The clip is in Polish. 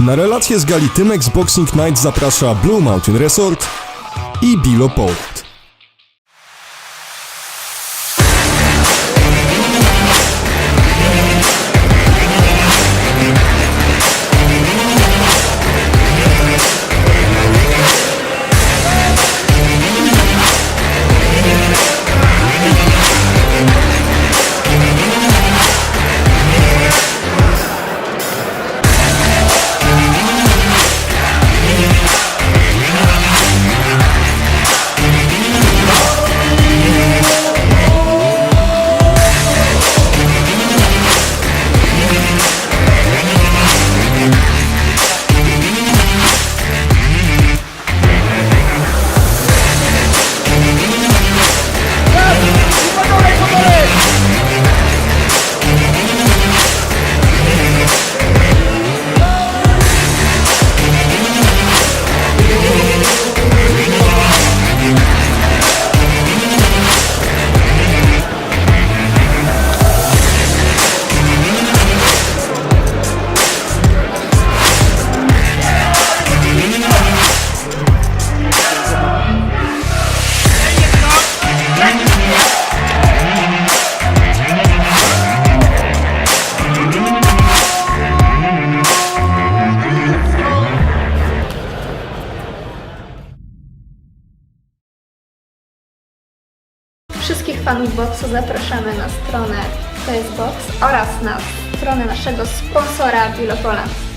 Na relacje z gali Tymex Boxing Night zaprasza Blue Mountain Resort i Bilo Port. Wszystkich fanów boksu zapraszamy na stronę Facebox oraz na stronę naszego sponsora Bilopoland.